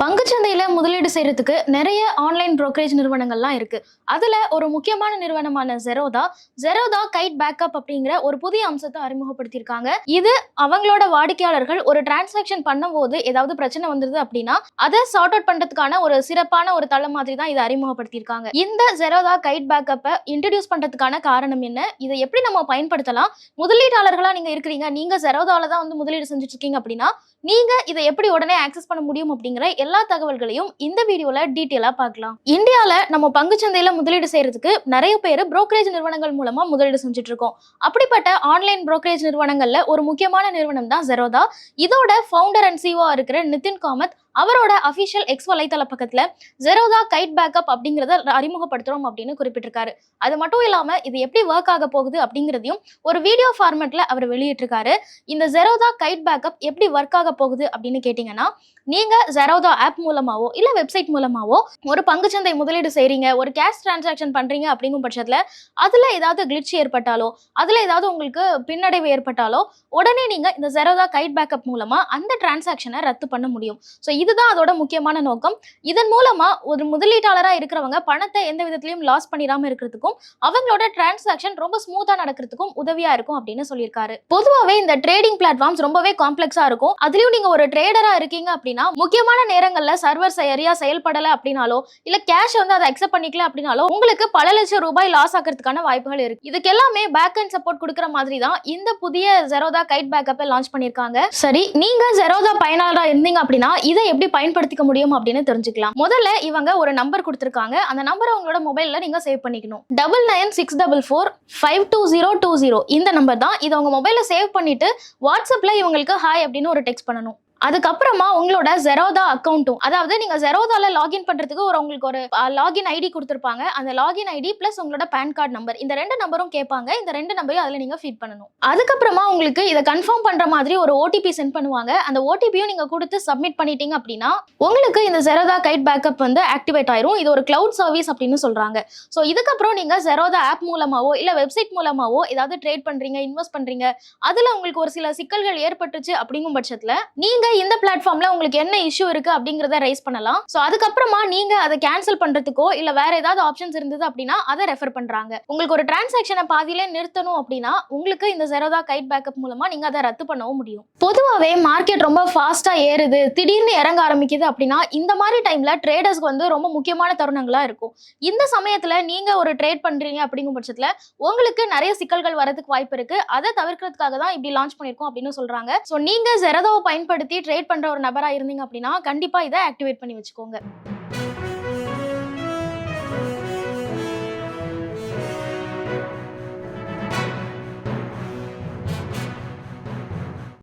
பங்குச்சந்தையில் முதலீடு செய்கிறதுக்கு நிறைய ஆன்லைன் ப்ரோக்கரேஜ் நிறுவனங்கள்லாம் இருக்குது அதில் ஒரு முக்கியமான நிறுவனமான ஜெரோதா ஜெரோதா கைட் பேக்கப் அப்படிங்கிற ஒரு புதிய அம்சத்தை அறிமுகப்படுத்தியிருக்காங்க. இது அவங்களோட வாடிக்கையாளர்கள் ஒரு டிரான்சாக்ஷன் பண்ணும்போது ஏதாவது பிரச்சனை வந்துருது அப்படின்னா அதை சார்ட் அவுட் பண்ணுறதுக்கான ஒரு சிறப்பான ஒரு தளம் மாதிரி தான் இதை அறிமுகப்படுத்தியிருக்காங்க. இந்த ஜெரோதா கைட் பேக்கப்பை இன்ட்ரடியூஸ் பண்ணுறதுக்கான காரணம் என்ன? இதை எப்படி நம்ம பயன்படுத்தலாம்? முதலீட்டாளர்களாக நீங்கள் இருக்கிறீங்க. நீங்கள் ஜெரோதாவில் தான் வந்து முதலீடு செஞ்சுட்டு இருக்கீங்க அப்படின்னா நீங்கள் இதை எப்படி உடனே ஆக்சஸ் பண்ண முடியும் அப்படிங்கிற எல்லா தகவல்களையும் இந்த வீடியோல டீட்டெயிலா பார்க்கலாம். இந்தியால நம்ம பங்குச்சந்தையில முதலீடு செய்யறதுக்கு நிறைய பேர் புரோக்கரேஜ் நிறுவனங்கள் மூலமா முதலீடு செஞ்சுட்டு இருக்கோம் அப்படிப்பட்ட ஆன்லைன் புரோக்கரேஜ் நிறுவனங்கள்ல ஒரு முக்கியமான நிறுவனம் தான் ஜெரோதா இதோட ஃபவுண்டர் அண்ட் சிஓ இருக்கிற நிதின் காமத் அவரோட அபிஷியல் எக்ஸ் வலைத்தள பக்கத்துல ஜெரோதா கைட் பேக்கப் அப்படிங்கறத அறிமுகப்படுத்துறோம் அப்படின்னு குறிப்பிட்டிருக்காரு. அது மட்டும் இல்லாம இது எப்படி ஒர்க் ஆக போகுது அப்படிங்கிறதையும் ஒரு வீடியோ ஃபார்மேட்ல அவர் வெளியிட்டிருக்காரு. இந்த ஜெரோதா கைட் பேக்கப் எப்படி ஒர்க் ஆக போகுது அப்படின்னு கேட்டிங்கன்னா நீங்க ஜெரோதா ஆப் மூலமாவோ இல்ல வெப்சைட் மூலமாவோ ஒரு பங்குச்சந்தை முதலீடு செய்றீங்க ஒரு கேஷ் டிரான்சாக்ஷன் பண்றீங்க அப்படிங்கும் பட்சத்துல அதுல ஏதாவது கிளிச் ஏற்பட்டாலோ அதுல ஏதாவது உங்களுக்கு பின்னடைவு ஏற்பட்டாலோ உடனே நீங்க இந்த ஜெரோதா கைட் பேக்கப் மூலமா அந்த டிரான்சாக்ஷனை ரத்து பண்ண முடியும். ஸோ இது இதுதான் அதோட முக்கியமான நோக்கம். இதன் மூலமா ஒரு முதலீட்டாளரா இருக்கிறவங்க பணத்தை எந்த விதத்திலையும் லாஸ் பண்ணிடாம இருக்கிறதுக்கும் அவங்களோட டிரான்சாக்ஷன் ரொம்ப ஸ்மூத்தா நடக்கிறதுக்கும் உதவியா இருக்கும் அப்படின்னு சொல்லியிருக்காரு. பொதுவாகவே இந்த ட்ரேடிங் பிளாட்ஃபார்ம்ஸ் ரொம்பவே காம்ப்ளெக்ஸா இருக்கும். அதுலயும் நீங்க ஒரு ட்ரேடரா இருக்கீங்க அப்படின்னா முக்கியமான நேரங்கள்ல சர்வர் சரியா செயல்படல அப்படின்னாலோ இல்ல கேஷ் வந்து அதை அக்செப்ட் பண்ணிக்கல அப்படின்னாலோ உங்களுக்கு பல லட்சம் ரூபாய் லாஸ் ஆகிறதுக்கான வாய்ப்புகள் இருக்கு. இதுக்கு எல்லாமே பேக் அண்ட் சப்போர்ட் கொடுக்குற மாதிரி தான் இந்த புதிய ஜெரோதா கைட் பேக்கப்பை லான்ச் பண்ணியிருக்காங்க. சரி நீங்க ஜெரோதா பயனாளராக இருந்தீங்க அப்படின்னா இதை எப்படி பயன்படுத்திக்க முடியும் அப்படின்னு தெரிஞ்சுக்கலாம். முதல்ல இவங்க ஒரு நம்பர் கொடுத்துருக்காங்க. அந்த நம்பரை உங்களோட மொபைல்ல நீங்க சேவ் பண்ணிக்கணும். Double nine six double four five two zero two zero இந்த நம்பர் தான். இதை உங்க மொபைல்ல சேவ் பண்ணிட்டு வாட்ஸ்அப்ல இவங்களுக்கு ஹாய் அப்படின்னு ஒரு டெக்ஸ்ட் பண்ணணும். அதுக்கப்புறமா உங்களோட ஜெரோதா அக்கௌண்ட்டும் அதாவது நீங்க ஜெரோதால லாகின் பண்றதுக்கு ஒரு உங்களுக்கு ஒரு லாகின் ஐடி கொடுத்துருப்பாங்க. அந்த லாகின் ஐடி பிளஸ் உங்களோட பேன் கார்டு நம்பர் இந்த ரெண்டு நம்பரும் கேட்பாங்க இந்த ரெண்டு நம்பரையும் அதுல நீங்க ஃபீட் பண்ணணும். அதுக்கப்புறமா உங்களுக்கு இதை கன்ஃபார்ம் பண்ற மாதிரி ஒரு ஓடிபி சென்ட் பண்ணுவாங்க. அந்த ஓடிபியும் நீங்க கொடுத்து சப்மிட் பண்ணிட்டீங்க அப்படின்னா உங்களுக்கு இந்த ஜெரோதா கைட் பேக்கப் வந்து ஆக்டிவேட் ஆயிரும். இது ஒரு கிளவுட் சர்வீஸ் அப்படின்னு சொல்றாங்க. ஸோ இதுக்கப்புறம் நீங்க ஜெரோதா ஆப் மூலமாவோ இல்ல வெப்சைட் மூலமாவோ ஏதாவது ட்ரேட் பண்றீங்க இன்வெஸ்ட் பண்றீங்க அதுல உங்களுக்கு ஒரு சில சிக்கல்கள் ஏற்பட்டுச்சு அப்படிங்கும் பட்சத்துல நீங்க இந்த பிளாட்ஃபார்ம்ல உங்களுக்கு என்ன இஷ்யூ இருக்கு அப்படிங்கறத ரைஸ் பண்ணலாம். ஸோ அதுக்கப்புறமா நீங்க அதை கேன்சல் பண்றதுக்கோ இல்ல வேற ஏதாவது ஆப்ஷன்ஸ் இருந்தது அப்படின்னா அதை ரெஃபர் பண்றாங்க. உங்களுக்கு ஒரு டிரான்சாக்ஷனை பாதியிலே நிறுத்தணும் அப்படின்னா உங்களுக்கு இந்த ஜெரோதா கைட் பேக்கப் மூலமா நீங்க அதை ரத்து பண்ணவும் முடியும். பொதுவாகவே மார்க்கெட் ரொம்ப ஃபாஸ்டா ஏறுது திடீர்னு இறங்க ஆரம்பிக்குது அப்படின்னா இந்த மாதிரி டைம்ல ட்ரேடர்ஸ்க்கு வந்து ரொம்ப முக்கியமான தருணங்களா இருக்கும். இந்த சமயத்துல நீங்க ஒரு ட்ரேட் பண்றீங்க அப்படிங்கும் பட்சத்துல உங்களுக்கு நிறைய சிக்கல்கள் வரதுக்கு வாய்ப்பு இருக்கு. அதை தவிர்க்கிறதுக்காக தான் இப்படி லான்ச் பண்ணிருக்கோம் அப்படின்னு சொல்றாங்க. ஸோ நீங்க ஜெரதோவை பயன்படுத்தி ட்ரேட் பண்ற ஒரு நபரா இருந்தீங்க அப்படின்னா கண்டிப்பா இதை ஆக்டிவேட் பண்ணி வச்சுக்கோங்க.